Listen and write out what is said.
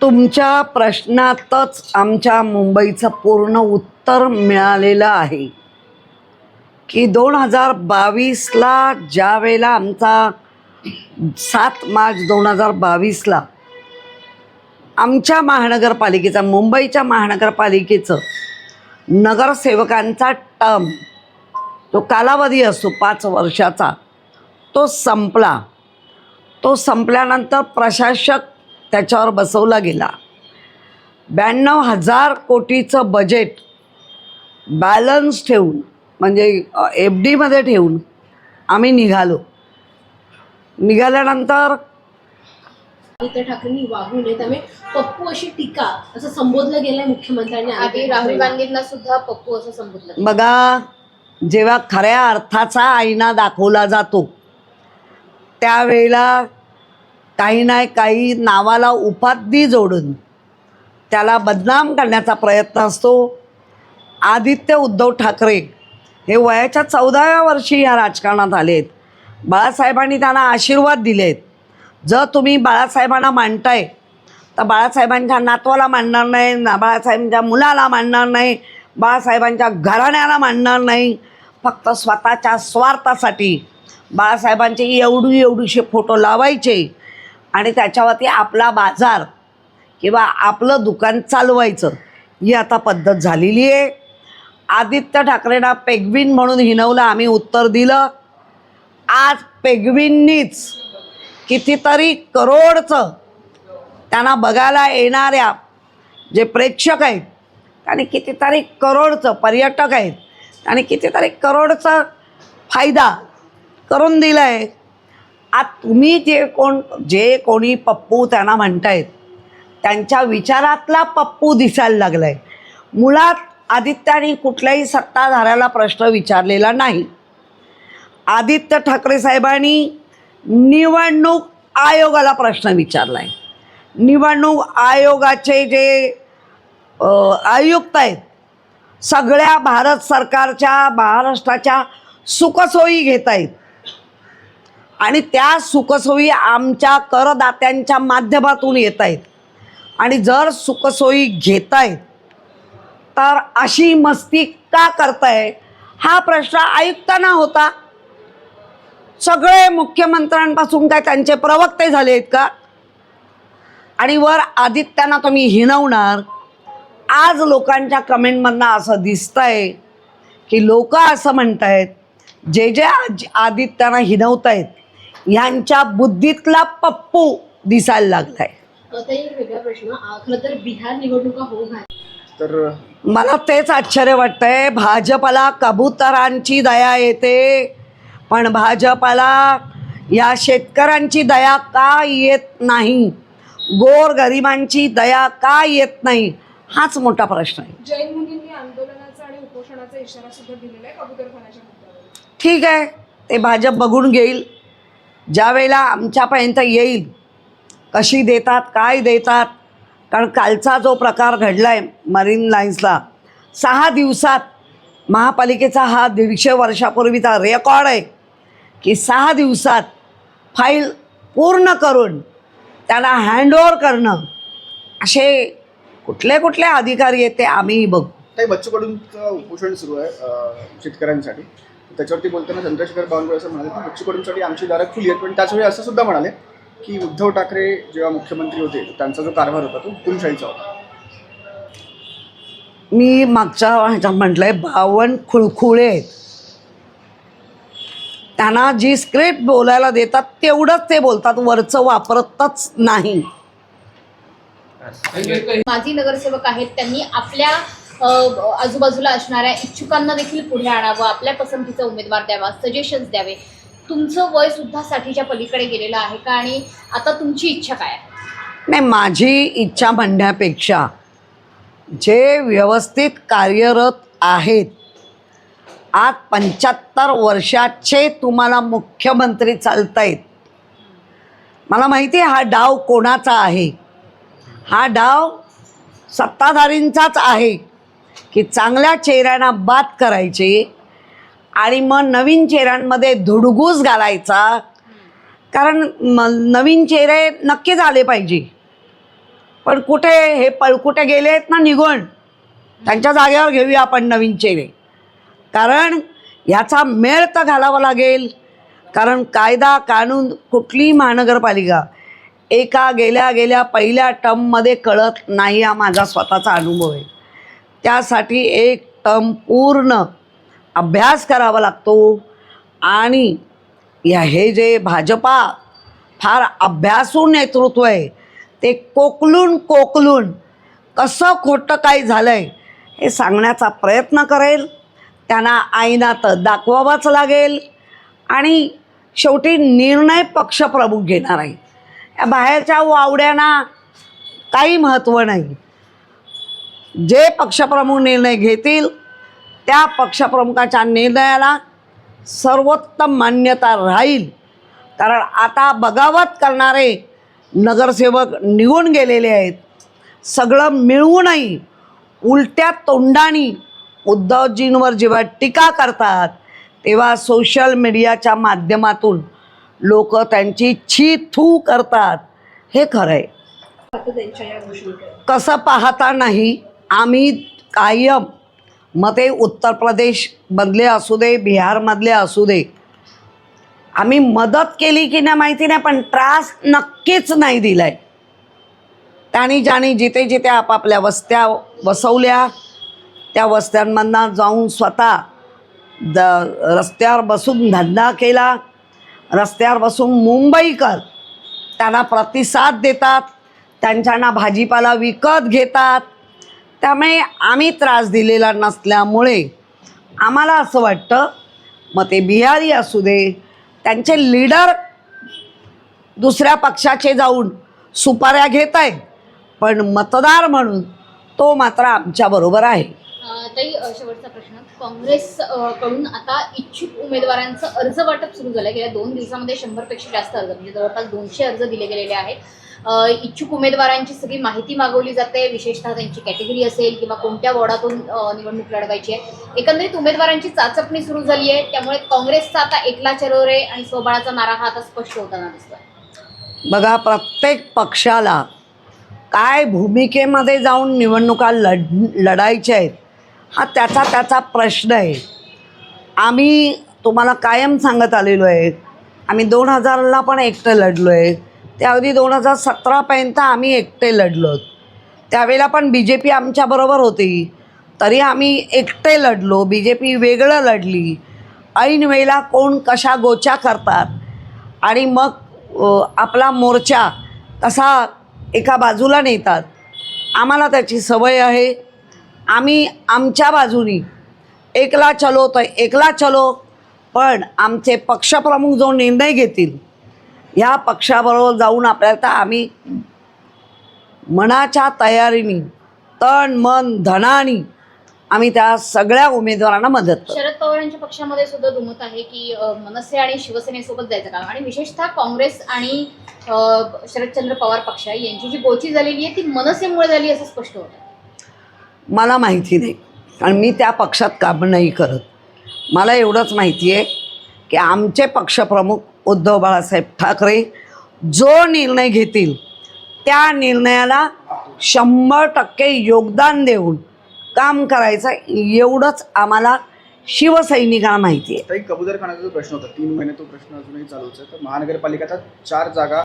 तुमच्या प्रश्नातच आमच्या मुंबईचं पूर्ण उत्तर मिळालेलं आहे. की दोन हजार बावीसला ज्या वेळेला आमचा सात मार्च दोन हजार बावीसला आमच्या महानगरपालिकेचा मुंबईच्या महानगरपालिकेचं नगरसेवकांचा टर्म जो कालावधी असतो पाच वर्षाचा तो संपला. तो संपल्यानंतर प्रशासक त्याच्यावर बसवला गेला. ब्याण्णव हजार कोटीचं बजेट बॅलन्स ठेवून म्हणजे एफ डीमध्ये ठेवून आम्ही निघालो. निघाल्यानंतर आदित्य ठाकरेंनी वागू नये त्यामुळे पप्पू अशी टीका असं संबोधलं गेलंय मुख्यमंत्र्यांनी आधी राहुल. गांधींना सुद्धा पप्पू असं संबोधलं. बघा जेव्हा खऱ्या अर्थाचा आईना दाखवला जातो त्यावेळेला काही नाही काही नावाला उपाधी जोडून त्याला बदनाम करण्याचा प्रयत्न असतो. आदित्य उद्धव ठाकरे हे वयाच्या चौदाव्या वर्षी या राजकारणात आलेत. बाळासाहेबांनी त्यांना आशीर्वाद दिलेत. जर तुम्ही बाळासाहेबांना मांडताय तर बाळासाहेबांच्या नातवाला मांडणार नाही ना बाळासाहेबांच्या मुलाला मांडणार नाही बाळासाहेबांच्या घराण्याला मांडणार नाही. फक्त स्वतःच्या स्वार्थासाठी बाळासाहेबांचे एवढी एवढीशे फोटो लावायचे. आणि त्याच्यावरती आपला बाजार किंवा आपलं दुकान चालवायचं ही आता पद्धत झालेली आहे. आदित्य ठाकरेंना पेगविन म्हणून हिनवलं आम्ही उत्तर दिलं. आज पेगविननीच कितीतरी करोडचं त्यांना बघायला येणाऱ्या जे प्रेक्षक आहेत त्यांनी कितीतरी करोडचं पर्यटक आहेत त्यांनी कितीतरी करोडचा फायदा करून दिला आहे आ तुम्ही जे कोण जे कोणी पप्पू त्यांना म्हणतायत त्यांच्या विचारातला पप्पू दिसायला लागला आहे मुळात आदित्याने कुठल्याही सत्ताधाऱ्याला प्रश्न विचारलेला नाही. आदित्य ठाकरे साहेबांनी निवडणूक आयोगाला प्रश्न विचारला आहे निवडणूक आयोगाचे जे आयुक्त आहेत सगळ्या भारत सरकारच्या महाराष्ट्राच्या सुखसोयी घेत आहेत आणि त्या सुखसोयी आमच्या करदात्यांच्या माध्यमातून येत आहेत आणि जर सुखसोयी घेत आहेत तर अशी मस्ती का करताय? हा प्रश्न आयुक्तांना होता. सगळे मुख्यमंत्र्यांपासून काय त्यांचे प्रवक्ते झाले आहेत का? आणि वर आदित्यांना तुम्ही हिणवणार. आज लोकांच्या कमेंटमधनं असं दिसतंय की लोक असं म्हणत आहेत जे जे आज आदित्यांना हिणवतायत ह्यांच्या बुद्धीतला पप्पू दिसायला लागलाय. तर बिहार निवडणुका होऊ घाल. तर मला तेच आश्चर्य वाटतंय भाजपला कबुतरांची दया येते पण भाजपला या शेतकऱ्यांची दया का येत नाही? गोर गरिबांची दया का येत नाही? हाच मोठा प्रश्न आहे. जैन मुलींनी आंदोलनाचा आणि उपोषणाचा इशारा सुद्धा दिलेला आहे कबूतरखान्याच्या मुद्द्यावर. ठीक आहे ते भाजप बघून घेईल. ज्या वेळेला आमच्यापर्यंत येईल कशी देतात काय देतात कारण कालचा जो प्रकार घडला आहे मरीन लाईन्सला सहा दिवसात महापालिकेचा हा दीडशे वर्षापूर्वीचा रेकॉर्ड आहे की सहा दिवसात फाईल पूर्ण करून त्याला हँडओव्हर करणं असे कुठले कुठले अधिकारी आहेत ते आम्ही बघू. काही उपोषण सुरू आहे शेतकऱ्यांसाठी. त्याच्यावरती बोलताना चंद्रशेखर बावनकुळे असं म्हणाले की बच्चू कडूंसाठी आमची दारं खुली आहेत. पण त्याचवेळी असं सुद्धा म्हणाले की उद्धव ठाकरे जेव्हा मुख्यमंत्री होते त्यांचा जो कारभार होता तो हुकुमशाहीचा होता. मी मागच्या ह्याच्यात म्हटलं आहे बावन्न खुळखुळे आहेत. त्यांना जी स्क्रिप्ट बोलायला देतात तेवढंच ते बोलतात वरचं वापरतच नाही. माजी नगरसेवक आहेत त्यांनी आपल्या आजूबाजूला असणाऱ्या इच्छुकांना देखील पुढे आणावं आपल्या पसंतीचा उमेदवार द्यावा सजेशन्स द्यावे. तुमचं वय सुद्धा साठीच्या पलीकडे गेलेलं आहे का आणि आता तुमची इच्छा काय आहे? नाही माझी इच्छा म्हणण्यापेक्षा जे व्यवस्थित कार्यरत आहेत आज पंच्याहत्तर वर्षाचे तुम्हाला मुख्यमंत्री चालतायत. मला माहिती आहे हा डाव कोणाचा आहे? हा डाव सत्ताधारींचाच आहे. की चांगल्या चेहऱ्यांना बाद करायचे आणि मग नवीन चेहऱ्यांमध्ये धुडगूस घालायचा. कारण म नवीन चेहरे नक्कीच आले पाहिजे. पण कुठे हे पळकुटे गेले आहेत ना निघून. त्यांच्या जागेवर घेऊया आपण नवीन चेहरे. कारण ह्याचा मेळ तर घालावा लागेल. कारण कायदा कानून कुठलीही महानगरपालिका एका गेल्या गेल्या पहिल्या टर्ममध्ये कळत नाही हा माझा स्वतःचा अनुभव आहे. त्यासाठी एक संपूर्ण पूर्ण अभ्यास करावा लागतो. आणि या हे जे भाजपा फार अभ्यासू नेतृत्व आहे ते कोकलून कोकलून कसं खोटं काय झालं आहे हे सांगण्याचा प्रयत्न करेल. त्यांना आईनात दाखवावंच लागेल. आणि शेवटी निर्णय पक्षप्रमुख घेणार आहे. या बाहेरच्या वावड्यांना काही महत्त्व नाही. जे पक्षप्रमुख निर्णय घेतील त्या पक्षप्रमुखाच्या निर्णयाला सर्वोत्तम मान्यता राहील. कारण आता बगावत करणारे नगरसेवक निघून गेलेले आहेत. सगळं मिळवूनही उलट्या तोंडाने उद्धवजींवर जेव्हा टीका करतात तेव्हा सोशल मीडियाच्या माध्यमातून लोक त्यांची छी थू करतात. हे खरं आहे कसं पाहता नाही आम्ही कायम मग ते उत्तर प्रदेशमधले असू दे बिहारमधले असू दे. आम्ही मदत केली की नाही माहिती नाही पण त्रास नक्कीच नाही दिला आहे त्यांनी ज्याने जिथे जिथे आपापल्या वस्त्या वसवल्या त्या वस्त्यांमधनं जाऊन स्वतः द रस्त्यावर बसून धंदा केला. रस्त्यावर बसून मुंबईकर त्यांना प्रतिसाद देतात. त्यांच्यांना भाजीपाला विकत घेतात. त्यामुळे आम्ही त्रास दिलेला नसल्यामुळे आम्हाला असं वाटतं मग ते बिहारी असू दे त्यांचे लीडर दुसऱ्या पक्षाचे जाऊन सुपाऱ्या घेत आहेत पण मतदार म्हणून तो मात्र आमच्याबरोबर आहे. ताई शेवटचा प्रश्न. काँग्रेस कडून आता इच्छुक उमेदवारांचं अर्ज वाटप सुरू झालं गेल्या दोन दिवसामध्ये शंभरपेक्षा जास्त अर्ज म्हणजे जवळपास दोनशे अर्ज दिले गेलेले आहेत. इच्छुक उमेदवारांची सगळी माहिती मागवली जाते. विशेषतः त्यांची कॅटेगरी असेल किंवा कोणत्या वॉर्डातून निवडणूक लढवायची आहे. एकंदरीत उमेदवारांची चाचपणी सुरू झाली आहे. त्यामुळे काँग्रेसचा आता एकला चरोरे आणि स्वबळाचा नारा हा आता स्पष्ट होताना दिसतोय. बघा प्रत्येक पक्षाला काय भूमिकेमध्ये जाऊन निवडणुका लढ लढायच्या आहेत हा त्याचा त्याचा प्रश्न आहे. आम्ही तुम्हाला कायम सांगत आलेलो आहे. आम्ही दोन हजारला पण एकटं लढलो आहे त्याआधी दोन हजार सतरापर्यंत आम्ही एकटे लढलो. त्यावेळेला पण बी जे पी आमच्याबरोबर होती. तरी आम्ही एकटे लढलो. बी जे पी वेगळं लढली. ऐन वेळेला कोण कशा गोच्या करतात? आणि मग आपला मोर्चा कसा एका बाजूला नेतात? आम्हाला त्याची सवय आहे. आम्ही आमच्या बाजूनी एकला चलो तर एकला चलो पण आमचे पक्षप्रमुख जो निर्णय घेतील ह्या पक्षाबरोबर जाऊन आपल्याला तर आम्ही मनाच्या तयारीने तन मन धनानी आम्ही त्या सगळ्या उमेदवारांना मदत शरद पवारांच्या पक्षामध्ये सुद्धा दुमत आहे की अ, मनसे आणि शिवसेनेसोबत जायचं काम आणि विशेषतः काँग्रेस आणि अ, शरदचंद्र पवार पक्ष यांची जी गोची झालेली आहे ती मनसेमुळे झाली असं स्पष्ट होतं. मला माहिती नाही. कारण मी त्या पक्षात काम नाही करत. मला एवढंच माहिती आहे की आमचे पक्षप्रमुख उद्धव बाळासाहेब ठाकरे जो निर्णय घेतील त्या निर्णयाला शंभर टक्के योगदान देऊन काम करायचं एवढंच आम्हाला शिवसैनिकांना माहिती आहे. काही कबूतर खाण्याचा जो प्रश्न होता तीन महिने तो प्रश्न अजूनही चालूच आहे. तर महानगरपालिकेचा चार जागा